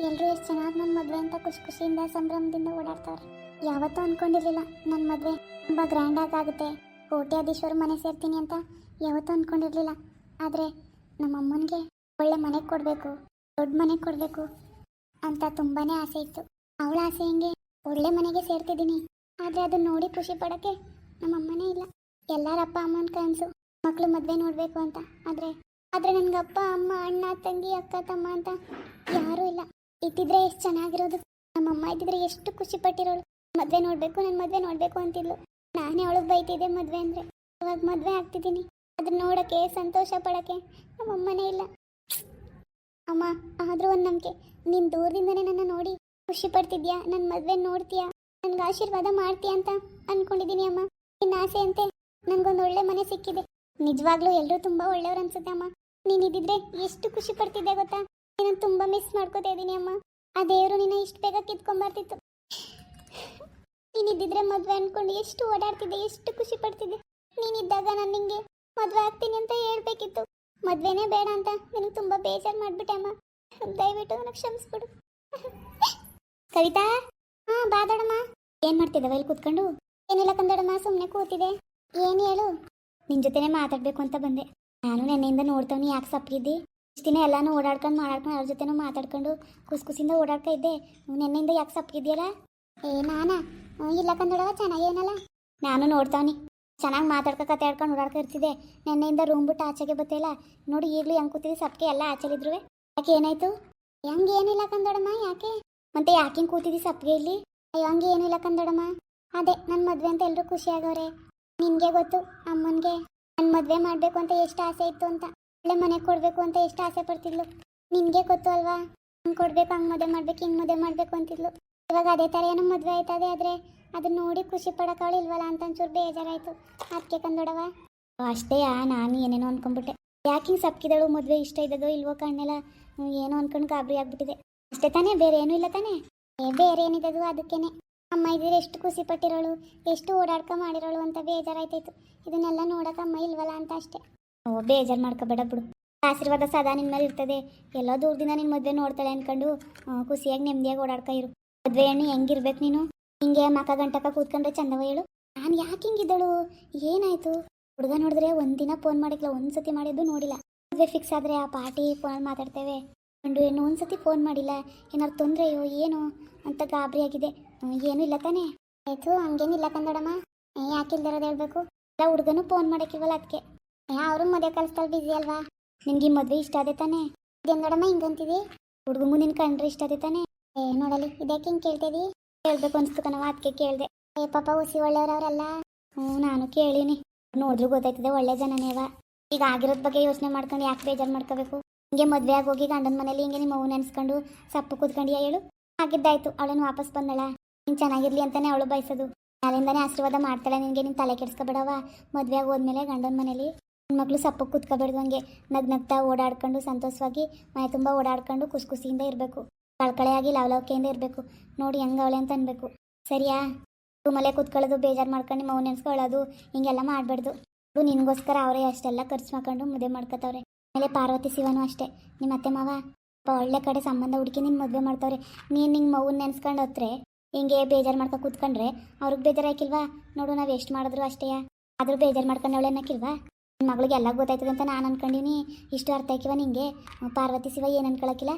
ಎಲ್ಲರೂ ಎಷ್ಟು ಚೆನ್ನಾಗಿ ನನ್ನ ಮದುವೆ ಅಂತ ಖುಷಿ ಖುಷಿಯಿಂದ, ಸಂಭ್ರಮದಿಂದ ಓಡಾಡ್ತಾರೆ ಯಾವತ್ತೂ ಅನ್ಕೊಂಡಿರ್ಲಿಲ್ಲ ನನ್ನ ಮದುವೆ. ತುಂಬ ಗ್ರ್ಯಾಂಡಾಗಿ ಆಗುತ್ತೆ. ಕೋಟ್ಯಾಧೀಶ್ವರ ಮನೆ ಸೇರ್ತೀನಿ ಅಂತ ಯಾವತ್ತೂ ಅನ್ಕೊಂಡಿರ್ಲಿಲ್ಲ. ಆದರೆ ನಮ್ಮ ಅಮ್ಮನಿಗೆ ಒಳ್ಳೆ ಮನೆ ಕೊಡಬೇಕು, ದೊಡ್ಡ ಮನೆ ಕೊಡಬೇಕು ಅಂತ ತುಂಬಾ ಆಸೆ ಇತ್ತು. ಅವಳ ಆಸೆ ಹೆಂಗೆ? ಒಳ್ಳೆ ಮನೆಗೆ ಸೇರ್ತಿದ್ದೀನಿ. ಆದರೆ ಅದನ್ನ ನೋಡಿ ಖುಷಿ ಪಡೋಕ್ಕೆ ನಮ್ಮ ಅಮ್ಮನೇ ಇಲ್ಲ. ಎಲ್ಲರ ಅಪ್ಪ ಅಮ್ಮನ ಕನಸು ಮಕ್ಕಳು ಮದುವೆ ನೋಡಬೇಕು ಅಂತ. ಆದರೆ ಆದರೆ ನನಗೆ ಅಪ್ಪ ಅಮ್ಮ, ಅಣ್ಣ, ತಂಗಿ, ಅಕ್ಕ, ತಮ್ಮ ಅಂತ ಯಾರೂ ಇಲ್ಲ. ಇದ್ದಿದ್ರೆ ಎಷ್ಟು ಚೆನ್ನಾಗಿರೋದು. ನಮ್ಮಮ್ಮ ಇದ್ದಿದ್ರೆ ಎಷ್ಟು ಖುಷಿ ಪಟ್ಟಿರೋಳು. ಮದ್ವೆ ನೋಡಬೇಕು ನನ್ನ ಮದುವೆ ನೋಡಬೇಕು ಅಂತಿದ್ಲು. ನಾನೇ ಅವಳಿಗೆ ಬೈತಿದ್ದೆ ಮದ್ವೆ ಅಂದ್ರೆ. ಇವಾಗ ಮದುವೆ ಆಗ್ತಿದ್ದೀನಿ. ಅದನ್ನ ನೋಡಕ್ಕೆ, ಸಂತೋಷ ಪಡೋಕ್ಕೆ ನಮ್ಮಮ್ಮನೇ ಇಲ್ಲ. ಅಮ್ಮ, ಆದರೂ ಒಂದು ನಂಬಿಕೆ. ನೀನು ದೂರದಿಂದನೇ ನನ್ನ ನೋಡಿ ಖುಷಿ ಪಡ್ತಿದ್ಯಾ? ನನ್ನ ಮದ್ವೆ ನೋಡ್ತೀಯಾ? ನನ್ಗೆ ಆಶೀರ್ವಾದ ಮಾಡ್ತೀಯ ಅಂತ ಅನ್ಕೊಂಡಿದ್ದೀನಿ ಅಮ್ಮ. ನಿನ್ನ ಆಸೆ ಅಂತೆ ನನಗೊಂದು ಒಳ್ಳೆ ಮನೆ ಸಿಕ್ಕಿದೆ. ನಿಜವಾಗ್ಲೂ ಎಲ್ಲರೂ ತುಂಬಾ ಒಳ್ಳೆಯವ್ರು ಅನ್ಸುತ್ತೆ ಅಮ್ಮ. ನೀನು ಇದ್ದಿದ್ರೆ ಎಷ್ಟು ಖುಷಿ ಪಡ್ತಿದ್ದೆ ಗೊತ್ತಾ? ನಾನು ತುಂಬ ಮಿಸ್ ಮಾಡ್ಕೋತಾ ಇದ್ದೀನಿ ಅಮ್ಮ. ಆ ದೇವರು ನಿನ್ನ ಇಷ್ಟು ಬೇಗ ಕಿತ್ಕೊಂಬರ್ತಿತ್ತು ನೀನಿದ್ದಿದ್ರೆ ಮದುವೆ ಅನ್ಕೊಂಡು ಎಷ್ಟು ಓಡಾಡ್ತಿದ್ದೆ, ಎಷ್ಟು ಖುಷಿ ಪಡ್ತಿದ್ದೆ. ನೀನಿದ್ದಾಗ ನಾನು ನಿಂಗೆ ಮದುವೆ ಆಗ್ತೀನಿ ಅಂತ ಹೇಳ್ಬೇಕಿತ್ತು. ಮದುವೆನೇ ಬೇಡ ಅಂತ ನಿನಗೆ ತುಂಬ ಬೇಜಾರು ಮಾಡ್ಬಿಟ್ಟೆ ಅಮ್ಮ. ದಯವಿಟ್ಟು ನನಗೆ ಕ್ಷಮಿಸ್ಬಿಡು. ಕವಿತಾ? ಹಾ ಬಾದಡಮ್ಮ ಏನು ಮಾಡ್ತಿದ್ದವ ಇಲ್ಲಿ ಕೂತ್ಕೊಂಡು? ಏನಿಲ್ಲ ಕಂದಡಮ್ಮ ಸುಮ್ಮನೆ ಕೂತಿದೆ ಏನು ಹೇಳು? ನಿನ್ ಜೊತೆನೆ ಮಾತಾಡ್ಬೇಕು ಅಂತ ಬಂದೆ. ನಾನು ನೆನ್ನೆಯಿಂದ ನೋಡ್ತವ್ನಿ ಯಾಕೆ ಸಪ್ಪಿದ್ದಿ ಇಷ್ಟು ದಿನ ಎಲ್ಲಾನು ಓಡಾಡ್ಕೊಂಡು ಮಾಡಾಡ್ಕೊಂಡು ಅವ್ರ ಜೊತೆನೂ ಮಾತಾಡ್ಕೊಂಡು ಖುಷಿ ಖುಷಿಯಿಂದ ಓಡಾಡ್ತಾ ಇದ್ದೆ. ನೆನ್ನೆಯಿಂದ ಯಾಕೆ ಸಪ್ಪಿದ್ಯಲ್ಲ ಏ ನಾನಾ? ಇಲ್ಲ ಕಂದಡವ ಚೆನ್ನಾಗೇನಲ್ಲ ನಾನು ನೋಡ್ತಾವನಿ. ಚೆನ್ನಾಗಿ ಮಾತಾಡ್ಕ ಕತೆ ಆಡ್ಕೊಂಡು ಓಡಾಡ್ಕೊ ಇರ್ತಿದ್ದೆ. ನೆನ್ನೆಯಿಂದ ರೂಮ್ ಬಿಟ್ಟು ಆಚೆಗೆ ಬತ್ತಿಲ್ಲ ನೋಡಿ ಈಗಲೂ ಹೆಂಗೆ ಕೂತಿದ್ದೆ ಸಪ್ಕೆ ಎಲ್ಲ ಆಚೆಲಿದ್ರು ಯಾಕೆ ಏನಾಯ್ತು? ಹೆಂಗೆ ಏನಿಲ್ಲ ಕಂದಡಮ್ಮ ಯಾಕೆ? ಮತ್ತೆ ಯಾಕೆ ಹಿಂಗೆ ಕೂತಿದ್ದಿ ಸಪ್ಗೆ ಇಲ್ಲಿ? ಅಯ್ಯೋ ಹಂಗೆ ಏನಿಲ್ಲ ಕಂದಡಮ್ಮ ಅದೇ ನನ್ನ ಮದುವೆ ಅಂತ ಎಲ್ಲರೂ ಖುಷಿ ಆಗೋರೆ. ನಿನಗೆ ಗೊತ್ತು ಅಮ್ಮನಿಗೆ. ನನ್ನ ಮದುವೆ ಮಾಡಬೇಕು ಅಂತ ಎಷ್ಟು ಆಸೆ ಇತ್ತು ಅಂತ. ಒಳ್ಳೆ ಮನೆ ಕೊಡ್ಬೇಕು ಅಂತ ಎಷ್ಟು ಆಸೆ ಪಡ್ತಿದ್ಲು. ನಿನಗೆ ಗೊತ್ತು ಅಲ್ವಾ? ಹಂಗೆ ಕೊಡ್ಬೇಕು, ಹಂಗೆ ಮದುವೆ ಮಾಡ್ಬೇಕು, ಹಿಂಗೆ ಮದುವೆ ಮಾಡ್ಬೇಕು ಅಂತಿದ್ಲು. ಇವಾಗ ಅದೇ ಥರ ಏನೋ ಮದುವೆ ಆಯ್ತದೆ ಆದರೆ ಅದನ್ನ ನೋಡಿ ಖುಷಿ ಪಡೋಕವಳು ಇಲ್ವಲ್ಲ ಅಂತ ಒಂಚೂರು ಬೇಜಾರಾಯ್ತು. ಅದಕ್ಕೆ ಕಂದೊಡವ? ಅಷ್ಟೇ ನಾನು ಏನೇನೋ ಅನ್ಕೊಂಡ್ಬಿಟ್ಟೆ. ಯಾಕೆ ಹಿಂಗೆ ಸಪ್ಕಿದಳು ಮದುವೆ ಇಷ್ಟ ಇದ್ದದೋ ಇಲ್ವೋ ಕಣ್ಣೆಲ್ಲ ಏನೋ ಅನ್ಕೊಂಡು ಗಾಬರಿ ಆಗ್ಬಿಟ್ಟಿದೆ. ಅಷ್ಟೇ ತಾನೇ, ಬೇರೆ ಏನೂ ಇಲ್ಲ ತಾನೇ? ಏ, ಬೇರೆ ಏನಿದದು ಅದಕ್ಕೇನೆ. ಅಮ್ಮ ಇದ್ರೆ ಎಷ್ಟು ಖುಷಿ ಪಟ್ಟಿರೋಳು, ಎಷ್ಟು ಓಡಾಡ್ಕ ಮಾಡಿರೋಳು ಅಂತ ಬೇಜಾರಾಯ್ತಾಯ್ತು ಇದನ್ನೆಲ್ಲ ನೋಡಕ್ಕೆ ಅಮ್ಮ ಇಲ್ವಲ್ಲ ಅಂತ ಅಷ್ಟೇ. ಓ ಬೇಜಾರು ಮಾಡ್ಕೋಬೇಡ ಬಿಡು. ಆಶೀರ್ವಾದ ಸದಾ ನಿನ್ನ ಮೇಲೆ ಇರ್ತದೆ. ಎಲ್ಲೋ ದೂರದಿಂದ ನಿನ್ನ ಮದುವೆ ನೋಡ್ತಾಳೆ ಅನ್ಕೊಂಡು ಖುಷಿಯಾಗಿ ನೆಮ್ಮದಿಯಾಗಿ ಓಡಾಡ್ಕ ಇರು. ಮದುವೆ ಹೆಣ್ಣು ಹೆಂಗಿರ್ಬೇಕು ನೀನು? ಹಿಂಗೆ ಮಕ ಗಂಟಕ ಕೂತ್ಕೊಂಡ್ರೆ ಚಂದವ ಹೇಳು. ನಾನು ಯಾಕೆ ಹಿಂಗಿದ್ದಳು? ಏನಾಯ್ತು? ಹುಡುಗ ನೋಡಿದ್ರೆ ಒಂದಿನ ಫೋನ್ ಮಾಡಿಕ್ಲ ಒಂದ್ಸತಿ ಮಾಡಿದ್ದು ನೋಡಿಲ್ಲ. ಮದುವೆ ಫಿಕ್ಸ್ ಆದರೆ ಆ ಪಾರ್ಟಿ ಫೋನ್ ಮಾತಾಡ್ತೇವೆ. ಗಂಡು ಏನು ಒಂದ್ಸತಿ ಫೋನ್ ಮಾಡಿಲ್ಲ. ಏನಾದ್ರು ತೊಂದರೆಯೋ ಏನು ಅಂತ ಗಾಬರಿ ಆಗಿದೆ. ಹ್ಮ್, ಏನೂ ಇಲ್ಲ ತಾನೇ? ಆಯ್ತು ಹಂಗೇನಿಲ್ಲ ಕಂದಡಮ್ಮ ಯಾಕಿಲ್ದಿರೋದು ಹೇಳ್ಬೇಕು? ಇಲ್ಲ ಹುಡುಗನು ಫೋನ್ ಮಾಡಕ್ಕಿವಲ್ಲ ಅದಕ್ಕೆ ಅವರು ಮದುವೆ ಕಲಿಸ್ತಾಳೆ ಬಿಜಿ ಅಲ್ವಾ? ನಿನ್ಗೆ ಮದುವೆ ಇಷ್ಟ ಆದೆ ತಾನೇ? ಇದೇನ್ ದೊಡಮ್ಮ ಹಿಂಗಂತಿದಿ ಹುಡುಗಂಗು ನಿನ್ ಕಂಡ್ರೆ ಇಷ್ಟ ಆದೆ ತಾನೆ? ಏ, ನೋಡಲಿ ಇದಕ್ಕೆ ಹಿಂಗೆ ಕೇಳ್ತಿದಿ? ಕೇಳ್ಬೇಕು ಅನ್ಸ್ತು ಕಣವ ಅದಕ್ಕೆ ಕೇಳ್ದೆ. ಏ, ಪಾಪ ಹುಸಿ ಒಳ್ಳೆಯವ್ರವ್ರಲ್ಲ? ಹ್ಞೂ, ನಾನು ಕೇಳೀನಿ. ನೋಡಿದ್ರು ಗೊತ್ತಾಯ್ತದೆ, ಒಳ್ಳೆ ಜನನೇವ ಈಗ ಆಗಿರೋದ್ ಬಗ್ಗೆ ಯೋಚನೆ ಮಾಡ್ಕೊಂಡು ಯಾಕೆ ಬೇಜಾರು ಮಾಡ್ಕೋಬೇಕು? ಹಿಂಗೆ ಮದುವೆ ಆಗಿ ಹೋಗಿ ಗಂಡನ ಮನೇಲಿ ಹಿಂಗೆ ನಿಮ್ಮ ಅವ್ನ ನೆನ್ಸ್ಕೊಂಡು ಸಪ್ಪು ಕೂತ್ಕೊಂಡಿಯಾ ಹೇಳು? ಆಗಿದ್ದಾಯ್ತು ಅವಳನ್ನು ವಾಪಸ್ ಬಂದಳ? ನೀನು ಚೆನ್ನಾಗಿರ್ಲಿ ಅಂತಾನೆ ಅವಳು ಬಯಸೋದು. ನಾಳಿಂದಾನೆ ಆಶೀರ್ವಾದ ಮಾಡ್ತಾಳೆ ನಿನಗೆ, ನಿನ್ ತಲೆ ಕೆಡಿಸ್ಕೊಬೇಡವ? ಮದುವೆ ಆಗಿ ಹೋದ್ಮೇಲೆ ಗಂಡನ ಮನೇಲಿ? ಮಕ್ಕಳು ಸಪ್ಪು ಕೂತ್ಕೋಬೇಡ್ದು ಹಂಗೆ. ನಗ್ ನಗ್ತಾ ಓಡಾಡ್ಕೊಂಡು ಸಂತೋಷವಾಗಿ ಮನೆ ತುಂಬ ಓಡಾಡ್ಕೊಂಡು ಖುಷಿ ಖುಷಿಯಿಂದ ಇರಬೇಕು. ಕಳ್ಕಳೆಯಾಗಿ ಲವಲವಿಕೆಯಿಂದ ಇರಬೇಕು. ನೋಡಿ ಹೆಂಗ ಅವಳೆ ಅಂತ ಅನ್ಬೇಕು. ಸರಿಯಾ? ರೂಮಲ್ಲೇ ಕೂತ್ಕೊಳ್ಳೋದು, ಬೇಜಾರು ಮಾಡ್ಕೊಂಡು ನಿಮ್ಮ ನೆನೆಸ್ಕೊಳ್ಳೋದು ಹಿಂಗೆಲ್ಲ ಮಾಡಬಾರ್ದು. ನಿನಗೋಸ್ಕರ ಅವರೇ ಅಷ್ಟೆಲ್ಲ ಖರ್ಚು ಮಾಡ್ಕೊಂಡು ಮದುವೆ ಮಾಡ್ಕೋತವ್ರೆ. ಆಮೇಲೆ ಪಾರ್ವತಿ ಶಿವನು ಅಷ್ಟೇ. ನಿಮ್ಮ ಅತ್ತೆ ಮಾವ? ಒಳ್ಳೆ ಕಡೆ ಸಂಬಂಧ ಹುಡುಕಿ ನಿನ್ನ ಮದುವೆ ಮಾಡ್ತಾವ್ರೆ. ನೀನು ನಿಂಗೆ ಮಗುನ ನೆನ್ಸ್ಕೊಂಡು ಹತ್ರೆ, ಹಿಂಗೆ ಬೇಜಾರು ಮಾಡ್ಕೊ ಕೂತ್ಕೊಂಡ್ರೆ, ಅವ್ರಿಗೆ ಬೇಜಾರು ಹಾಕಿಲ್ವಾ? ನೋಡು, ನಾವು ಎಷ್ಟು ಮಾಡಿದ್ರು ಅಷ್ಟೇ ಆದರೂ ಬೇಜಾರು ಮಾಡ್ಕೊಂಡು ಅವಳೆ ಅನ್ನಕ್ಕಿಲ್ವಾ ನನ್ನ ಮಗಳಿಗೆ ಎಲ್ಲ ಗೊತ್ತಾಯ್ತದೆ ಅಂತ ನಾನು ಅನ್ಕೊಂಡಿನಿ. ಇಷ್ಟು ಅರ್ಥ ಆಕಿವ ನಿಂಗೆ. ಪಾರ್ವತಿ ಶಿವ ಏನು ಅನ್ಕೊಳಕಿಲ್ಲ?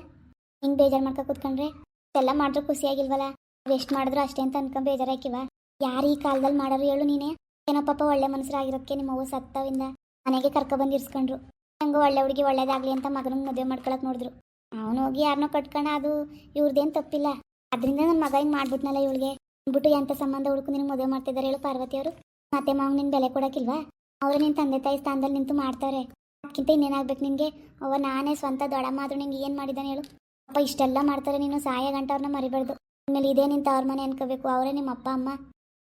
ಹಿಂಗೆ ಬೇಜಾರು ಮಾಡ್ಕ ಕೂತ್ಕೊಂಡ್ರೆ ಎಲ್ಲ ಮಾಡಿದ್ರು ಖುಷಿಯಾಗಿಲ್ವಲ್ಲ ಎಷ್ಟು ಮಾಡಿದ್ರು ಅಷ್ಟೇ ಅಂತ ಅನ್ಕೊಂಡ್ ಬೇಜಾರ್ ಹಾಕಿವ ಯಾರು ಈ ಕಾಲದಲ್ಲಿ ಮಾಡೋರು ಹೇಳು ನೀನೇ. ಏನೋ ಪಾಪ ಒಳ್ಳೆ ಮನಸ್ಸರಾಗಿರೋಕ್ಕೆ ನಿಮ್ಮ ಅವ್ವ ಸತ್ತವಿಂದ ಮನೆಗೆ ಕರ್ಕೊಬಂದು ಇರ್ಸ್ಕೊಂಡ್ರು. ಹಂಗೆ ಒಳ್ಳೆ ಹುಡುಗಿ ಒಳ್ಳೇದಾಗ್ಲಿ ಅಂತ ಮಗನ ಮದುವೆ ಮಾಡ್ಕೊಳಕ್ ನೋಡಿದ್ರು. ಅವನು ಹೋಗಿ ಯಾರನ್ನೋ ಕಟ್ಕೊಂಡ ಅದು ಇವ್ರದ್ದೇನು ತಪ್ಪಿಲ್ಲ. ಅದರಿಂದ ನನ್ನ ಮಗ ಹಿಂಗೆ ಮಾಡ್ಬಿಟ್ನಲ್ಲ ಇವಳಿಗೆ. ಅಂದ್ಬಿಟ್ಟು ಎಂಥ ಸಂಬಂಧ ಹುಡುಕು ನಿನಗೆ ಮದುವೆ ಮಾಡ್ತಿದ್ದಾರೆ ಹೇಳು ಪಾರ್ವತಿ ಅವರು. ಮತ್ತೆ ಮಾವ್ ನಿನ್ ಬೆಲೆ ಕೊಡಕ್ಕಿಲ್ವಾ ಅವರು ನಿನ್ ತಂದೆ ತಾಯಿ ಸ್ಥಾನದಲ್ಲಿ ನಿಂತು ಮಾಡ್ತಾರೆ ಅದಕ್ಕಿಂತ ಇನ್ನೇನಾಗ್ಬೇಕು ನಿನಗೆ? ಅವ ನಾನೇ ಸ್ವಂತ ದೊಡ್ಡಮ್ಮ ಆದ್ರೂ ನಿಂಗೆ ಏನು ಮಾಡಿದಾನೆ ಹೇಳು? ಅಪ್ಪ, ಇಷ್ಟೆಲ್ಲ ಮಾಡ್ತಾರೆ ನೀನು ಸಹಾಯ ಗಂಟ ಅವ್ರನ್ನ ಮರಿಬಾರ್ದು. ಆಮೇಲೆ ಇದೇ ನಿಂತ ಅವ್ರ ಮನೆ ಅನ್ಕೋಬೇಕು. ಅವರೇ ನಿಮ್ಮ ಅಪ್ಪ, ಅಮ್ಮ.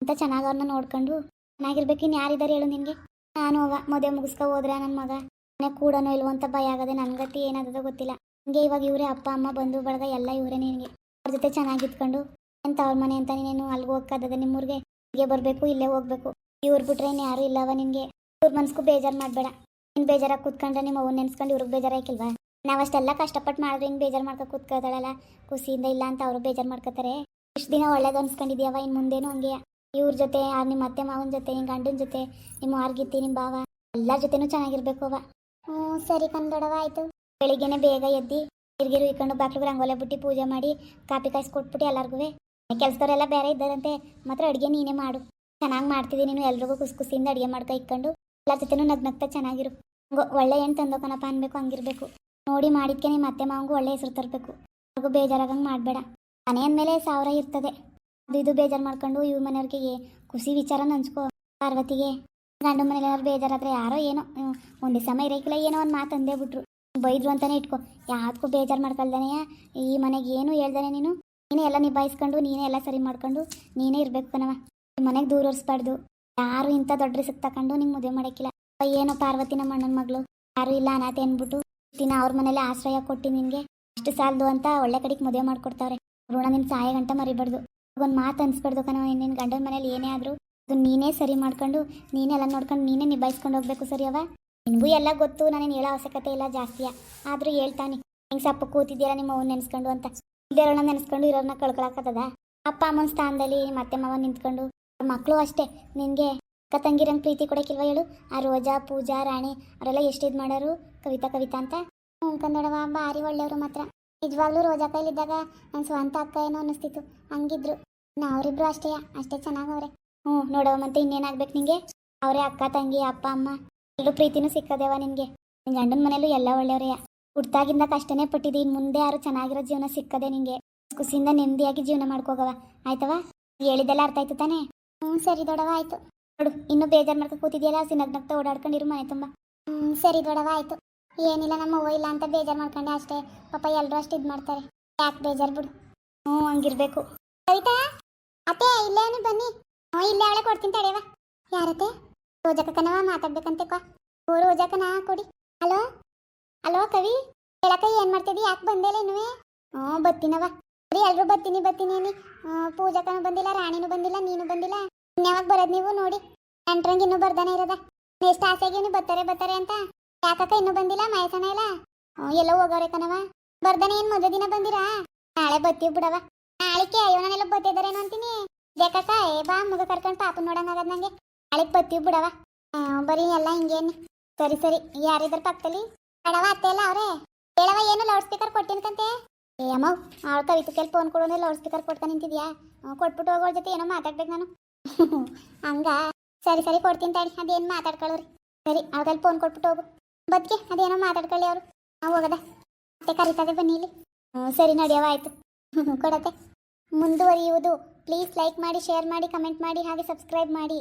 ಅಂತ ಚೆನ್ನಾಗಿ ಅವ್ರನ್ನ ನೋಡ್ಕೊಂಡು ಚೆನ್ನಾಗಿರ್ಬೇಕು. ಇನ್ನು ಯಾರಿದಾರೆ ಹೇಳು ನಿನಗೆ? ನಾನು ಅವ ಮದುವೆ ಮುಗಿಸ್ಕೊ ಹೋದ್ರೆ ನನ್ನ ಮಗ? ಮನೆ ಕೂಡನೋ ಇಲ್ವೋ ಅಂತ ಭಯ ಆಗದೆ ನನ್ನ ಗತಿ ಏನಾದದೋ ಗೊತ್ತಿಲ್ಲ. ಹಿಂಗೆ ಇವಾಗ ಇವರೇ ಅಪ್ಪ, ಅಮ್ಮ, ಬಂಧು, ಬಳಗ ಎಲ್ಲ ಇವರೇ ನಿನಗೆ. ಅವ್ರ ಜೊತೆ ಚೆನ್ನಾಗಿತ್ಕೊಂಡು ಎಂತ ಅವ್ರ ಮನೆ ಅಂತ ನೀನೇನು ಅಲ್ಗೆ ಹೋಗ್ಕದ ನಿಮ್ಮೂರಿಗೆ? ಹೀಗೆ ಬರಬೇಕು, ಇಲ್ಲೇ ಹೋಗ್ಬೇಕು. ಇವ್ರು ಬಿಟ್ರೆ ಇನ್ನು ಯಾರು ಇಲ್ಲವ ನಿನಗೆ? ಇವ್ರ ಮನ್ಸ್ಗೂ ಬೇಜಾರು ಮಾಡಬೇಡ. ನೀನು ಬೇಜಾರಾಗಿ ಕೂತ್ಕೊಂಡ್ರೆ ನಿಮ್ಮ ಅವ್ನ ನೆನ್ಸ್ಕೊಂಡು ಇವ್ರಿಗೆ ಬೇಜಾರಾಯ್ಕಿಲ್ವಾ ನಾವು ಅಷ್ಟೆಲ್ಲ ಕಷ್ಟಪಟ್ಟು ಮಾಡಿದ್ರೆ ಹಿಂಗೆ ಬೇಜಾರು ಮಾಡ್ಕೊ ಕೂತ್ಕೊಳ್ತಾಳಲ್ಲ. ಖುಷಿಯಿಂದ ಇಲ್ಲ ಅಂತ ಅವರು ಬೇಜಾರು ಮಾಡ್ಕೋತಾರೆ. ಇಷ್ಟು ದಿನ ಒಳ್ಳೇದು ಅನ್ಸ್ಕೊಂಡಿದ್ಯಾವ ಇನ್ನು ಮುಂದೇನು ಹಂಗೆ. ಇವ್ರ ಜೊತೆ ನಿಮ್ಮ ಅತ್ತೆ ಮಾವನ ಜೊತೆ ನಿಮ್ಮ ಗಂಡನ ಜೊತೆ ನಿಮ್ಮ ಆರ್ಗಿತ್ತಿ ನಿಮ್ಮ ಬಾವ ಎಲ್ಲರ ಜೊತೆನೂ ಚೆನ್ನಾಗಿರ್ಬೇಕು ಅವ ಹ್ಞೂ, ಸರಿ ಕಂದೊಡವ ಆಯಿತು. ಬೆಳಿಗ್ಗೆನೆ ಬೇಗ ಎದ್ದು ಹಿರಿಗಿರು ಇಕ್ಕೊಂಡು ಬಾಕ್ಲಿಗೆ ರಂಗೋಲೆ ಬಿಟ್ಟು ಪೂಜೆ ಮಾಡಿ, ಕಾಪಿ ಕಾಯಿಸ್ಕೊಟ್ಬಿಟ್ಟು ಎಲ್ಲರಿಗೂ ಕೆಲಸದವರೆಲ್ಲ ಬೇರೆ ಇದ್ದಾರಂತೆ, ಮಾತ್ರ ಅಡುಗೆ ನೀನೇ ಮಾಡು. ಚೆನ್ನಾಗಿ ಮಾಡ್ತಿದ್ದೀನಿ ನೀನು, ಎಲ್ರಿಗೂ ಖುಷಿ ಖುಷಿಯಿಂದ ಅಡುಗೆ ಮಾಡ್ಕೊ ಇಕ್ಕೊಂಡು ಎಲ್ಲ ಜೊತೆನೂ ನಗ್ನಗ್ತ ಚೆನ್ನಾಗಿರು. ಒಳ್ಳೆ ಏನ್ ತಂದೋಕನಪ್ಪ ಅನ್ಬೇಕು, ಹಂಗಿರ್ಬೇಕು. ನೋಡಿ ಮಾಡಿದ್ಕೆ ನಿಮ್ಮ ಅತ್ತೆ ಮಾವಂಗೂ ಒಳ್ಳೆ ಹೆಸರು ತರಬೇಕು. ಅವ್ರಿಗೂ ಬೇಜಾರಾಗಂಗೆ ಮಾಡಬೇಡ. ಮನೆ ಅಂದಮೇಲೆ ಸಾವಿರ ಇರ್ತದೆ. ಅದು ಇದು ಬೇಜಾರು ಮಾಡ್ಕೊಂಡು ಇವ್ ಮನೆಯವ್ರಿಗೆ ಖುಷಿ ವಿಚಾರ ನಂಚ್ಕೋ ಪಾರ್ವತಿಗೆ. ಗಂಡು ಏನಾದ್ರು ಬೇಜಾರಾದ್ರೆ ಯಾರೋ ಏನೋ ಒಂದೇ ಸಮಯ ಇರಕ್ಕಿಲ್ಲ ಏನೋ ಒಂದು ಮಾತು ಅಂದೇ ಬಿಟ್ರು. ಬೈದ್ರು ಅಂತಾನೆ ಇಟ್ಕೋ. ಯಾವ್ದಕ್ಕೂ ಬೇಜಾರು ಮಾಡ್ಕೊಳ್ದಾನೆ, ಈ ಮನೆಗೆ ಏನು ಹೇಳ್ದಾನೆ ನೀನು? ನೀನೇ ಎಲ್ಲ ನಿಭಾಯಿಸ್ಕೊಂಡು, ನೀನೇ ಎಲ್ಲ ಸರಿ ಮಾಡ್ಕೊಂಡು, ನೀನೇ ಇರ್ಬೇಕು ಕಣವ ಮನೆಗೆ ದೂರ ಒರೆಸ್ಬಾರ್ದು. ಯಾರು ಇಂಥ ದೊಡ್ಡ ರಿಸ್ಕ್ ತಕೊಂಡು ನಿಂಗೆ ಮದುವೆ ಮಾಡೋಕ್ಕಿಲ್ಲ? ಏನು ಪಾರ್ವತಿ ನಮ್ಮ ಅಣ್ಣನ ಮಗಳು. ಯಾರು ಇಲ್ಲ, ಅನಾಥೆ ಅಂದ್ಬಿಟ್ಟು ದಿನ ಅವ್ರ ಮನೇಲಿ ಆಶ್ರಯ ಕೊಟ್ಟು ನಿನಗೆ ಅಷ್ಟು ಸಾಲದು ಅಂತ ಒಳ್ಳೆ ಕಡೆಗೆ ಮದುವೆ ಮಾಡ್ಕೊಡ್ತಾವ್ರೆ. ಋಣ ನಿನ್ನ ಸಾಯ ಗಂಟ ಮರಿಬಾರ್ದು. ಒಂದು ಮಾತು ಅನ್ಸ್ಬಾರ್ದು ಕಣೋ ನಿನ್ನ ಗಂಡನ ಮನೇಲಿ ಏನೇ ಆದರೂ ಅದು ನೀನೇ ಸರಿ ಮಾಡ್ಕೊಂಡು, ನೀನೇ ಎಲ್ಲ ನೋಡ್ಕೊಂಡು, ನೀನೇ ನಿಭಾಯಿಸ್ಕೊಂಡು ಹೋಗ್ಬೇಕು ಸರಿ ಅವ ನಿನಗೂ ಎಲ್ಲ ಗೊತ್ತು, ನಾನೇನು ಹೇಳೋ ಅವಶ್ಯಕತೆ ಇಲ್ಲ ಜಾಸ್ತಿಯ. ಆದರೂ ಹೇಳ್ತಾನೆ, ಹೆಂಗ್ ಸಪ್ಪ ಕೂತಿದ್ದೀರಾ ನಿಮ್ಮ ಅವ್ನ ನೆನೆಸ್ಕೊಂಡು ಅಂತ. ಇದೇರನ್ನ ನೆನೆಸ್ಕೊಂಡು ಇರೋರ್ನ ಕಳ್ಕೊಳಕತ್ತದ ಅಪ್ಪ ಅಮ್ಮನ ಸ್ಥಾನದಲ್ಲಿ ಮತ್ತೆ ಮಾವ ನಿಂತ್ಕೊಂಡು ಮಕ್ಕಳು ಅಷ್ಟೇ. ನಿನಗೆ ಅಕ್ಕ ತಂಗಿರಂಗೆ ಪ್ರೀತಿ ಕೊಡಕ್ಕಿಲ್ವ ಹೇಳು? ಆ ರೋಜಾ, ಪೂಜಾ, ರಾಣಿ ಅವರೆಲ್ಲ ಎಷ್ಟು ಇದು ಮಾಡೋರು? ಕವಿತಾ ಕವಿತಾ ಅಂತ? ಕನ್ನಡವ ಭಾರಿ ಒಳ್ಳೆಯವರು ಮಾತ್ರ. ನಿಜವಾಗ್ಲೂ ರೋಜಾ ಕೈಲಿದ್ದಾಗ ನನ್ನ ಸ್ವಂತ ಅಕ್ಕ ಏನೋ ಅನ್ನಿಸ್ತಿತ್ತು. ಹಂಗಿದ್ರು. ನಾವ್ರಿಬ್ರು ಅಷ್ಟೇ ಅಷ್ಟೇ ಚೆನ್ನಾಗವ್ರೆ. ಹ್ಞೂ ನೋಡವ ಮತ್ತೆ ಇನ್ನೇನಾಗ್ಬೇಕು ನಿಂಗೆ? ಅವರೇ ಅಕ್ಕ, ತಂಗಿ, ಅಪ್ಪ, ಅಮ್ಮ ಎಲ್ಲರೂ ಪ್ರೀತಿನೂ ಸಿಕ್ಕದೇವ ನಿನಗೆ. ನಿನ್ನ ಗಂಡನ ಮನೇಲೂ ಎಲ್ಲ ಒಳ್ಳೆಯವರೇ. ಹುಟ್ಟಾಗಿಂದ ಕಷ್ಟನೇ ಇನ್ನು ಮುಂದೆ ಯಾರು ಚೆನ್ನಾಗಿರೋ ಜೀವನ ಸಿಕ್ಕದೆ ನಿಂಗೆ. ಖುಷಿಯಿಂದ ನೆಮ್ಮದಿಯಾಗಿ ಜೀವನ ಮಾಡ್ಕೋಗವ ಆಯ್ತವ ಹೇಳಿದ್ದೆಲ್ಲ ಅರ್ಥ ಆಯ್ತು ತಾನೇ? ಹ್ಞೂ ಸರಿ ದೊಡವ ಆಯ್ತು ನೋಡು, ಇನ್ನೂ ಬೇಜಾರು ಮಾಡ್ಕೊ ಕೂತಿದ್ಯಲ್ಲ ಸಿನಗ್ನಗ್ತಾ ಓಡಾಡ್ಕೊಂಡಿರು ಮನೆ ತುಂಬಾ. ಹ್ಞೂ ಸರಿ ದೊಡವ ಆಯ್ತು ಏನಿಲ್ಲ, ನಮ್ಮ ಇಲ್ಲ ಅಂತ ಬೇಜಾರ್ ಮಾಡ್ಕೊಂಡೆ ಅಷ್ಟೇ. ಪಾಪ ಎಲ್ಲರೂ ಅಷ್ಟು ಇದ್ ಮಾಡ್ತಾರೆ. ಯಾಕೆ ಬೇಜಾರು ಬಿಡು. ಹ್ಞೂ, ಹಂಗಿರ್ಬೇಕು. ಕವಿತಾ ಅತ್ತೆ ಇಲ್ಲೇನು ಬನ್ನಿ. ಹ್ಞೂ, ಇಲ್ಲೇ ಅವಳೆ ಕೊಡ್ತೀನಿ ತಡೆಯವ ಯಾರತ್ತೆ? ರೋಜಕ್ಕನವ, ಮಾತಾಡ್ಬೇಕಂತೆ ಕೋ. ಓ ರೋಜಕನ ಕೊಡಿ. ಹಲೋ? ಹಲೋ, ಕವಿ? ಹೇಳಕ್ಕ, ಏನು ಮಾಡ್ತಿದ್ದಿ? ಯಾಕೆ ಬಂದೇಲೆ ಇನ್ನುವೆ? ಹ್ಞೂ, ಬತ್ತಿನವಾ. ಬರೀ ಎಲ್ಲರೂ ಬತ್ತೀನಿ ಬತ್ತೀನಿ ಅನ್ನಿ. ಬಂದಿಲ್ಲ, ರಾಣಿನೂ ಬಂದಿಲ್ಲ, ನೀನು ಬಂದಿಲ್ಲ. ಇನ್ಯಾವಾಗ ಬರೋದು ನೀವು ನೋಡಿ. ಎಂಟ್ರಂಗ್ ಇನ್ನೂ ಬರ್ದಾನೆ ಇರೋದ. ಎಷ್ಟು ಆಸೆಗೆ ನೀವು ಬರ್ತಾರೆ ಬರ್ತಾರೆ ಅಂತ. ಯಾಕಕ್ಕ ಇನ್ನೂ ಬಂದಿಲ್ಲ, ಮಯಸನ ಇಲ್ಲ? ಎಲ್ಲ ಹೋಗೋರೆ ಕಣವ ಬರ್ದಾನೆ ಏನು ಮೊದಲ ದಿನ ಬಂದಿರಾ? ನಾಳೆ ಬತ್ತೀವಿ ಬಿಡವ ನಾಳಿಕೆ ಅಯ್ಯೋ ನಾನೆಲ್ಲ ಬತ್ತಿದ್ದಾರೇನೋ ಅಂತೀನಿ ಬೇಕಕ್ಕ ಏ ಬಾ, ಮುಗ ಕರ್ಕೊಂಡು ಪಾಪ ನೋಡಂಗಾಗದ ನಂಗೆ. ನಾಳೆಗೆ ಬತ್ತೀವಿ ಬಿಡವ ಬರೀ ಎಲ್ಲ ಹಿಂಗೇನು. ಸರಿ ಸರಿ. ಯಾರಿದ್ರ ಪಕ್ಕದಲ್ಲಿ? ಅಡವ ಅತ್ತೆ ಎಲ್ಲ ಅವ್ರೆ? ಹೇಳವ ಏನು ಲೌಡ್ ಸ್ಪೀಕರ್ ಕೊಟ್ಟಿನ್ಕಂತೆ ಏ ಅಮ್ಮ, ಅವಳ ಕೆಲ್ ಫೋನ್ ಕೊಡೋನೆ ಲೌಡ್ ಸ್ಪೀಕರ್ ಕೊಡ್ತಾನೆ ನಿಂತಿದ್ಯಾ? ಕೊಟ್ಬಿಟ್ಟು ಹೋಗೋಳ ಜೊತೆ ಏನೋ ಮಾತಾಡ್ಬೇಕು ನಾನು. ಹಂಗ? ಸರಿ ಸರಿ, ಕೊಡ್ತೀನಿ ತಡಿ. ಅದೇನು ಮಾತಾಡ್ಕೊಳ್ಳೋರಿ? ಸರಿ ಅವ್ರಲ್ಲಿ ಫೋನ್ ಕೊಟ್ಬಿಟ್ಟು ಹೋಗು. ಬದ್ಕೆ, ಅದೇನೋ ಮಾತಾಡ್ಕೊಳ್ಳಿ ಅವರು. ನಾವು ಹೋಗದ? ಮತ್ತೆ ಕರೀತದೆ ಬನ್ನಿ ಇಲ್ಲಿ. ಹ್ಞೂ ಸರಿ ನಡೆಯವ ಆಯ್ತು. ಕೊಡತ್ತೆ. ಮುಂದುವರಿಯುವುದು. ಪ್ಲೀಸ್ ಲೈಕ್ ಮಾಡಿ ಶೇರ್ ಮಾಡಿ ಕಮೆಂಟ್ ಮಾಡಿ, ಹಾಗೆ ಸಬ್ಸ್ಕ್ರೈಬ್ ಮಾಡಿ.